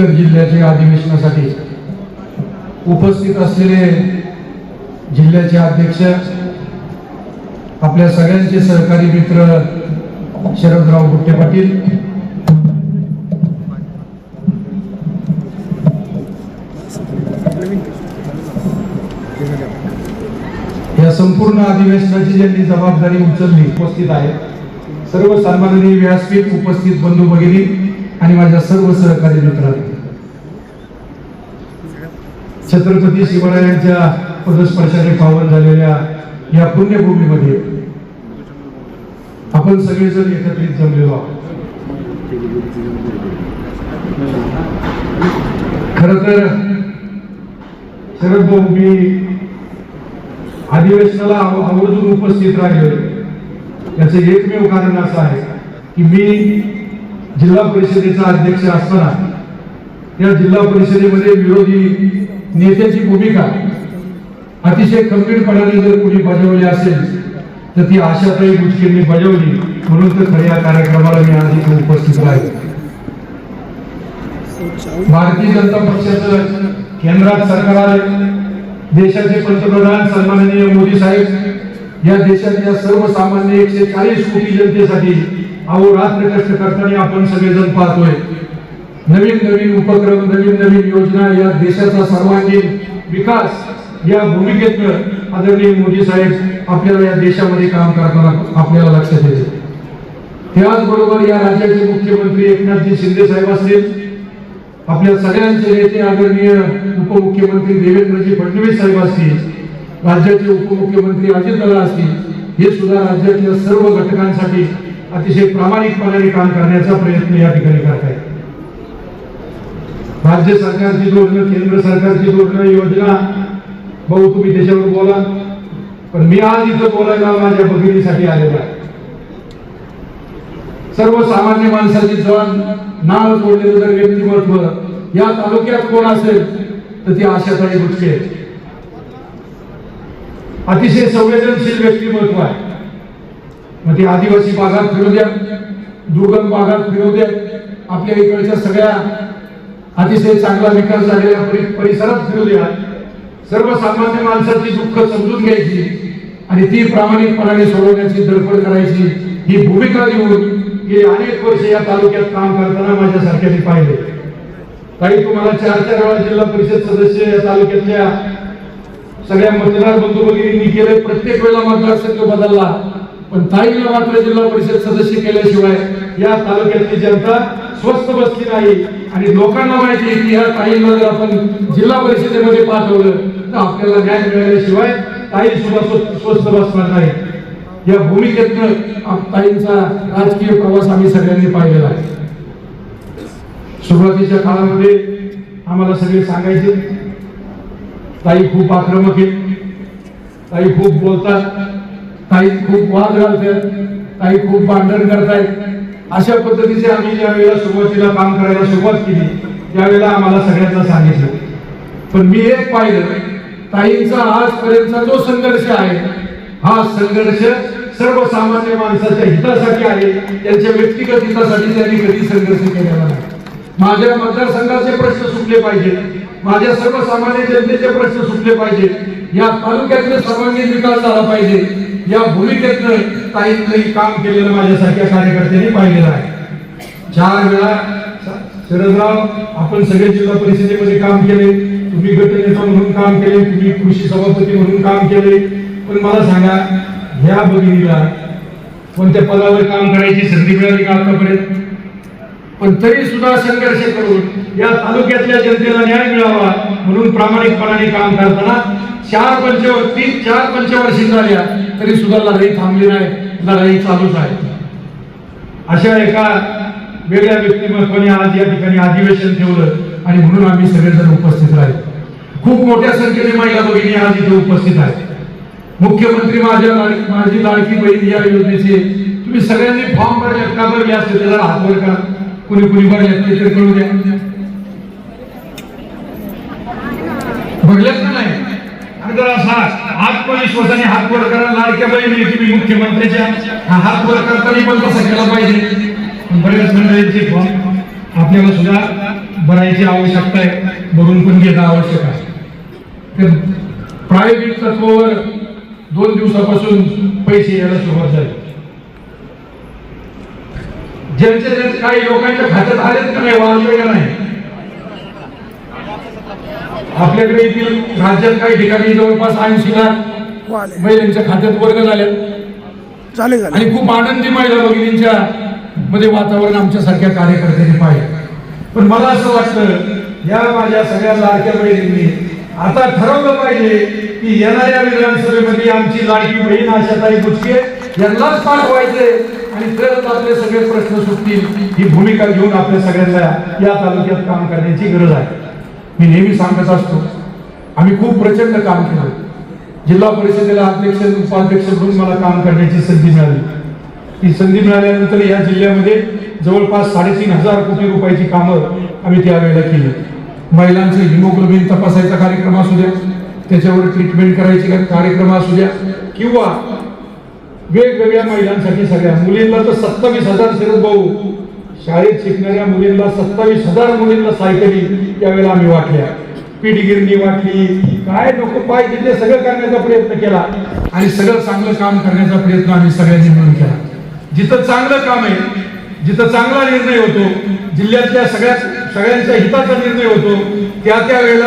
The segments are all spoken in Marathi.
उत्तर जिल्ह्याच्या अधिवेशनासाठी उपस्थित असलेले जिल्ह्याचे अध्यक्ष आपल्या सगळ्यांचे सहकारी मित्र शरदराव गुट्टे पाटील. या संपूर्ण अधिवेशनाची ज्यांनी जबाबदारी उचलली उपस्थित आहे सर्व सन्माननीय व्यासपीठ उपस्थित बंधू भगिनी आणि माझ्या सर्व सहकारी मित्रांनी. छत्रपती शिवरायांच्या पदस्पर्शाने पावन झालेल्या या पुण्यभूमीमध्ये आपण सगळेजण एकत्रित जमलेलो आहोत. खर तर शरद भाऊ मी अधिवेशनाला आवर्जून उपस्थित राहिले याचं एकमेव कारण असं आहे की मी जिल्हा परिषदेचा अध्यक्ष असताना या जिल्हा परिषदेमध्ये विरोधी नेत्याची भूमिका. अतिशय खंबीरपणाने जर कोणी बजावली असेल तर ती आशाताई बुचकेंनी बजावली. म्हणून तर खऱ्या कार्यक्रमाला मी आज इथे उपस्थित राहील भारतीय जनता पक्षाचं केंद्रात सरकार आले देशाचे पंतप्रधान सन्माननीय मोदी साहेब या देशातल्या सर्वसामान्य एकशे चाळीस कोटी जनतेसाठी अहो रात्र कष्ट करताना आपण सगळेजण पाहतोय. नवीन नवीन उपक्रम नवीन नवीन योजना या देशाचा सर्वांगीण विकास या भूमिकेतनं आदरणीय मोदी साहेब आपल्याला या देशामध्ये काम करताना आपल्याला लक्षात येते त्याचबरोबर या राज्याचे मुख्यमंत्री एकनाथजी शिंदे साहेब असतील आपल्या सगळ्यांचे नेते आदरणीय उपमुख्यमंत्री देवेंद्रजी फडणवीस साहेब असतील राज्याचे उपमुख्यमंत्री अजितदादा असतील हे सुद्धा राज्यातल्या सर्व घटकांसाठी अतिशय प्रामाणिकपणाने काम करण्याचा प्रयत्न या ठिकाणी करत आहेत राज्य सरकारची धोरणं केंद्र सरकारची धोरणं योजना. भाऊ तुम्ही त्याच्यावर बोला. पण मी आज इथं बोलायला माझ्या भगिनीसाठी आलेलो आहे. सर्वसामान्य माणसाची जण नाव जोडलेलं जर व्यक्तिमत्व या तालुक्यात कोण असेल तर ती आशाताई बुटके अतिशय संवेदनशील व्यक्तिमत्व आहे. मग ती आदिवासी भागात फिरू द्या. दुर्गम भागात फिरू द्या. आपल्या इकडच्या सगळ्या अतिशय चांगला विकास झालेल्या परिसरात फिरूया सर्वसामान्य माणसाची दुःख समजून घ्यायची आणि ती प्रामाणिकपणाने सोडवण्याची धडपड करायची ही भूमिका घेऊन गेली अनेक वर्ष या तालुक्यात काम करताना माझ्यासारख्याने पाहिले. काही तुम्हाला चार चार वेळा जिल्हा परिषद सदस्य या तालुक्यातल्या सगळ्या मतदार बंधू भगिनींनी केले प्रत्येक वेळेला मतदारसंघ बदलला. पण ताईला मात्र जिल्हा परिषद सदस्य केल्याशिवाय या तालुक्यातली जनता स्वस्त बसली नाही. आणि लोकांना माहिती की या ताईंना जर आपण जिल्हा परिषदेमध्ये पाठवलं तर आपल्याला न्याय मिळाल्याशिवाय ताई सुद्धा स्वस्त बसणार नाही. या भूमिकेतनं ताईंचा राजकीय प्रवास आम्ही सगळ्यांनी पाहिलेला आहे. सुरुवातीच्या काळामध्ये आम्हाला सगळे सांगायचे ताई खूप आक्रमक आहे. ताई खूप बोलतात. ताई खूप वाद घालतात ताई खूप भांडण करतायत. अशा पद्धतीचे आम्ही ज्या वेळेला सुरुवातीला काम करायला सुरुवात केली त्यावेळेला आम्हाला सगळ्यांना सांगितलं. पण मी एक पाहिलं ताईंचा आजपर्यंतचा जो संघर्ष आहे हा संघर्ष सर्वसामान्य माणसाच्या हितासाठी आहे त्यांच्या व्यक्तिगत हितासाठी त्यांनी कधी संघर्ष केलेला नाही. माझ्या मतदारसंघाचे प्रश्न सुटले पाहिजेत माझ्या सर्वसामान्य जनतेचे प्रश्न सुटले पाहिजेत या तालुक्यातले सर्वांगीण विकास झाला पाहिजे या भूमिकेतनं ताईंनी काम केलेलं माझ्यासारख्या कार्यकर्त्यांनी पाहिलेलं आहे. चार वेळा शरदराव आपण सगळे जिल्हा परिषदेमध्ये काम केले तुम्ही गटनेता म्हणून काम केले तुम्ही कृषी सभापती म्हणून काम केले. पण मला सांगा ह्या भगिनीला कोणत्या पदावर काम करायची संधी मिळाली का आतापर्यंत? पण तरी सुद्धा संघर्ष करून या तालुक्यातल्या जनतेला न्याय मिळावा म्हणून प्रामाणिकपणाने काम करताना चार पंचवर तीन चार पंचवर्षी झाल्या. तरी सुद्धा लढाई थांबली नाही लढाई चालूच आहे. अशा एका वेगळ्या व्यक्तिमत्वाने आज या ठिकाणी अधिवेशन ठेवलं आणि म्हणून आम्ही सगळेजण उपस्थित राहिले. खूप मोठ्या संख्येने महिला भगिनी आज इथे उपस्थित आहेत. मुख्यमंत्री माझ्या माझी लाडकी बहीण या योजनेचे तुम्ही सगळ्यांनी फॉर्म भरले का? भरले असते त्याला हात वर का? कुणी कुणी भरले ते तर कळू द्या. भरलेच का नाही? आणि असा हात हात वर करा लाडक्या बहिणी तुम्ही मुख्यमंत्र्याच्या हा हात वर करताना पण तसा केला पाहिजे. बऱ्याच मंडळींचे फॉर्म आपल्याला सुद्धा भरायची आवश्यकता आहे भरून पण घेणं आवश्यक आहे. तर प्रायोगिक तत्वावर दोन दिवसापासून पैसे यायला सुरुवात झाली. ज्यांच्या काही लोकांच्या खात्यात आलेत का नाही वाजवेगा नाही? आपल्याकडे येथील राज्यात काही ठिकाणी जवळपास ऐंशी लाख महिलांच्या खात्यात वर्ग झाले. झाले झाले. आणि खूप आनंदी महिला भगिनींच्या मध्ये वातावरण आमच्यासारख्या कार्यकर्त्यांनी पाहिजे पण मला असं वाटतं या माझ्या सगळ्या लाडक्या बहिणींनी आता ठरवलं पाहिजे की येणाऱ्या विधानसभेमध्ये आमची लाडकी बहीण आशाताई बुचके यांनाच पाठवायचे आणि तरच आपले सगळे प्रश्न सुटतील ही भूमिका घेऊन आपल्या सगळ्यांना या तालुक्यात काम करण्याची गरज आहे. मी नेहमी सांगत असतो आम्ही खूप प्रचंड काम केलं. जिल्हा परिषदेला अध्यक्ष उपाध्यक्ष म्हणून मला काम करण्याची संधी मिळाली. ती संधी मिळाल्यानंतर या जिल्ह्यामध्ये जवळपास साडेतीन हजार कोटी रुपयाची कामं आम्ही त्यावेळेला केली. महिलांचं हिमोग्लोबिन तपासायचा कार्यक्रम असू द्या त्याच्यावर ट्रीटमेंट करायचे कार्यक्रम असू द्या किंवा वेगवेगळ्या महिलांसाठी सगळ्या. मुलींना तर सत्तावीस हजार शरद भाऊ शाळेत शिकणाऱ्या मुलींना सत्तावीस हजार मुलींना सायकली त्यावेळेला आम्ही वाटल्या. पिढगिरणी वाटली. काय नको पाहिजे ते सगळं करण्याचा प्रयत्न केला. आणि सगळं चांगलं काम करण्याचा प्रयत्न आम्ही सगळ्यांनी मिळून केला. जिथं चांगलं काम आहे जिथं चांगला निर्णय होतो जिल्ह्यातल्या सगळ्या सगळ्यांच्या हिताचा निर्णय होतो त्या त्या वेळेला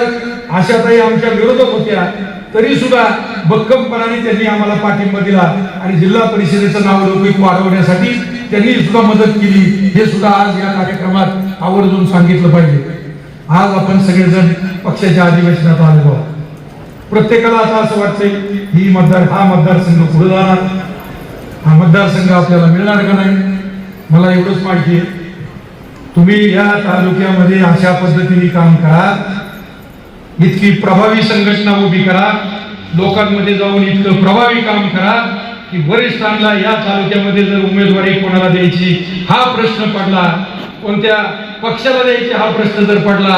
आशाताई आमच्या विरोधक होत्या. तरी सुद्धा भक्कमपणाने त्यांनी आम्हाला पाठिंबा दिला आणि जिल्हा परिषदेचं नाव लोक वाढवण्यासाठी त्यांनी सुद्धा मदत केली. हे सुद्धा आज या कार्यक्रमात आवर्जून सांगितलं पाहिजे. आज आपण सगळेजण पक्षाच्या अधिवेशनात आलेलो आहोत. प्रत्येकाला आता असं वाटतंय ही मतदार हा मतदारसंघ पुढे जाणार? हा मतदारसंघ आपल्याला मिळणार का नाही? मला एवढंच माहिती आहे. तुम्ही या तालुक्यामध्ये अशा पद्धतीने काम करा. इतकी प्रभावी संघटना उभी करा. लोकांमध्ये जाऊन इतकं प्रभावी काम करा. की वरिष्ठांना या तालुक्यामध्ये जर उमेदवारी कोणाला द्यायची हा प्रश्न पडला कोणत्या पक्षाला द्यायची हा प्रश्न जर पडला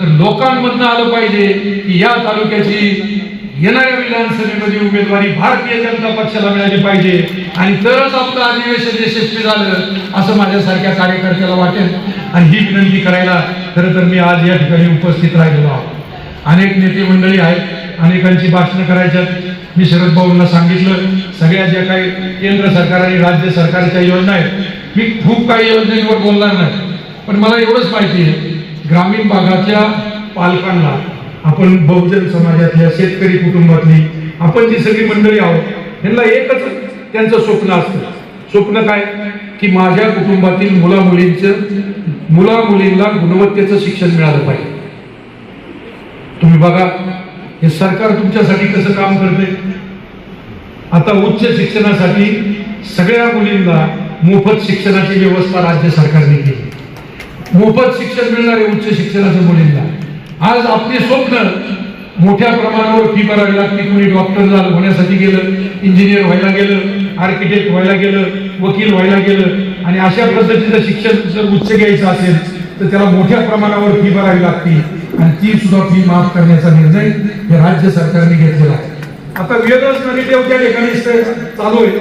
तर लोकांमधनं आलं पाहिजे की या तालुक्याची येणाऱ्या विधानसभेमध्ये उमेदवारी भारतीय जनता पक्षाला मिळाली पाहिजे. आणि तरच आपलं अधिवेशन यशस्वी झालं असं माझ्यासारख्या कार्यकर्त्याला वाटेल. आणि ही विनंती करायला खरं तर मी आज या ठिकाणी उपस्थित राहिलेलो आहोत. अनेक नेते मंडळी आहेत अनेकांची भाषणं करायच्यात. मी शरद भाऊंना सांगितलं सगळ्या ज्या काही केंद्र सरकार आणि राज्य सरकारच्या योजना आहेत मी खूप काही योजनेवर बोलणार नाही. पण मला एवढंच माहिती आहे ग्रामीण भागातल्या पालकांना आपण बहुजन समाजातल्या शेतकरी कुटुंबातली आपण जी सगळी मंडळी आहोत यांना एकच त्यांचं स्वप्न असतं. स्वप्न काय? की माझ्या कुटुंबातील मुला मुलींचं मुला मुलींना गुणवत्तेचं शिक्षण मिळालं पाहिजे. तुम्ही बघा हे सरकार तुमच्यासाठी कसं काम करते आता उच्च शिक्षणासाठी सगळ्या मुलींना मोफत शिक्षणाची व्यवस्था राज्य सरकारने केली. मोफत शिक्षण मिळणारे उच्च शिक्षणाच्या मुलींना. आज आपले स्वप्न मोठ्या प्रमाणावर फी भरावी लागते कोणी डॉक्टर झालं होण्यासाठी गेलं इंजिनियर व्हायला गेलं आर्किटेक्ट व्हायला गेलं वकील व्हायला गेलं आणि अशा पद्धतीचं शिक्षण जर उच्च घ्यायचं असेल तर त्याला मोठ्या प्रमाणावर फी भरावी लागते आणि ती सुद्धा फी माफ करण्याचा निर्णय हे राज्य सरकारने घेतलेला आहे. आता वेगळंच नाही देव त्या ठिकाणी चालू आहे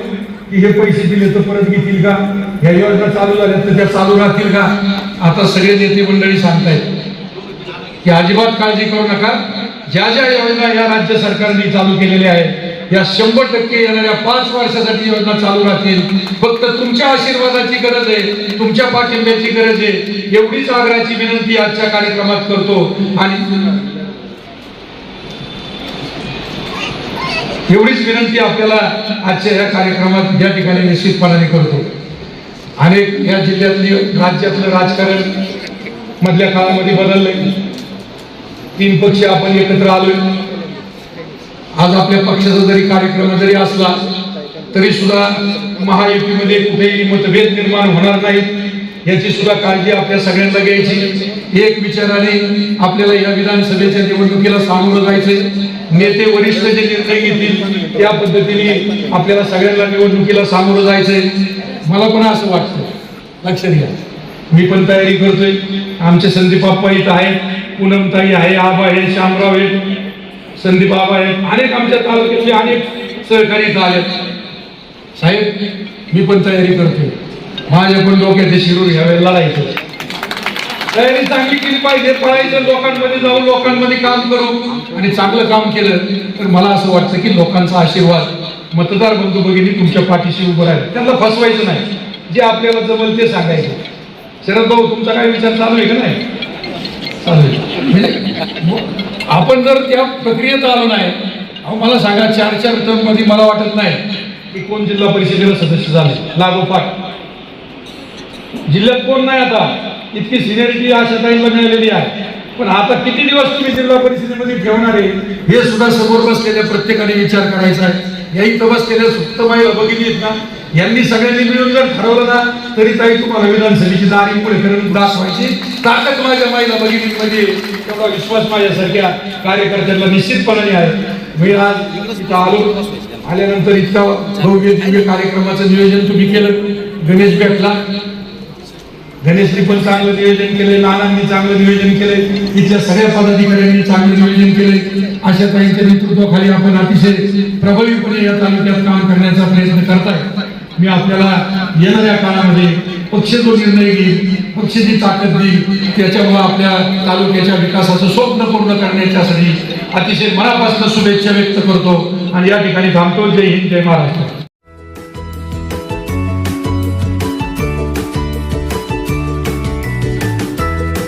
की हे पैसे दिले तर परत घेतील का? ह्या योजना चालू झाल्या तर त्या चालू राहतील का? आता सगळे नेते मंडळी सांगतायत की अजिबात काळजी करू नका. ज्या ज्या योजना या राज्य सरकारने चालू केलेल्या आहेत या शंभर टक्के येणाऱ्या पाच वर्षासाठी योजना चालू राहतील. फक्त तुमच्या आशीर्वादाची गरज आहे तुमच्या पाठिंब्याची गरज आहे. एवढीच आग्रहाची विनंती आजच्या कार्यक्रमात करतो. आणि एवढीच विनंती आपल्याला आजच्या या कार्यक्रमात या ठिकाणी निश्चितपणाने करतो. अनेक या जिल्ह्यातली राज्यातलं राजकारण मधल्या काळामध्ये बदललंय. तीन पक्ष आपण एकत्र आलोय. आज आपल्या पक्षाचा जरी कार्यक्रम जरी असला तरी सुद्धा महायुतीमध्ये कुठेही मतभेद निर्माण होणार नाहीत. याची सुद्धा काळजी आपल्या सगळ्यांना घ्यायची. एक विचाराने आपल्याला या विधानसभेच्या निवडणुकीला सामोरं जायचंय. नेते वरिष्ठ जे निर्णय घेतील त्या पद्धतीने आपल्याला सगळ्यांना निवडणुकीला सामोरं जायचंय. मला पण असं वाटतं. लक्षात घ्या. मी पण तयारी करतोय. आमचे संदीप आप्पा इथं आहेत. पूनमताई आहे आबा आहे श्यामराव आहेत. संदीप बाबा आहेत. अनेक आमच्या तालुक्यातले अनेक सहकारी इथं साहेब मी पण तयारी करतो माझ्या पण डोक्याचे शिरूर ह्यावेळेला लढायचं. तयारी चांगली केली पाहिजे. पळायचं लोकांमध्ये जाऊन लोकांमध्ये काम करू आणि चांगलं काम केलं तर मला असं वाटतं की लोकांचा आशीर्वाद मतदार बंधू भगिनी तुमच्या पाठीशी उभं राहील. त्यांना फसवायचं नाही. जे आपल्याला जमल ते सांगायचं. शरद भाऊ तुमचा काय विचार चालू आहे का नाही? चालू आहे. म्हणजे आपण जर त्या प्रक्रियेत आलो नाही अहो मला सांगा चार चार टर्ममध्ये मला वाटत नाही की कोण जिल्हा परिषदेला सदस्य झाले. लागोपाठ जिल्ह्यात कोण नाही आता? इतकी सिनियरिटी आशाताईंना मिळालेली आहे. पण आता किती दिवस तुम्ही जिल्हा परिषदेमध्ये ठेवणार आहे? हे सुद्धा समोर बसलेल्या प्रत्येकाने विचार करायचा आहे. या इथं बसलेल्या सुप्त महिला बघितलीत ना? यांनी सगळ्यांनी मिळून जर ठरवलं ना तरी ताई तुम्हाला विधानसभेची दारी पुढे करून व्हायची ताकद माझ्या माईला भगिनीमध्ये म्हणजे तेवढा विश्वास माझ्यासारख्या कार्यकर्त्यांना निश्चितपणाने आहे. मी आज इथं आलो. आल्यानंतर इतका भव्य दिव्य कार्यक्रमाचं नियोजन तुम्ही केलं. गणेश भेटला. गणेशनी पण चांगलं नियोजन केले नानांनी चांगलं नियोजन केले इथल्या सगळ्या पदाधिकाऱ्यांनी चांगलं नियोजन केले अशा ताईंच्या नेतृत्वाखाली आपण अतिशय प्रभावीपणे या तालुक्यात काम करण्याचा प्रयत्न करताय. मी आपल्याला येणाऱ्या काळामध्ये पक्ष जो निर्णय घेईल पक्ष जी ताकद देईल त्याच्यामुळे आपल्या तालुक्याच्या विकासाचं स्वप्न पूर्ण करण्याच्यासाठी अतिशय मनापासून शुभेच्छा व्यक्त करतो. आणि या ठिकाणी थांबतो जय हिंद जय महाराष्ट्र.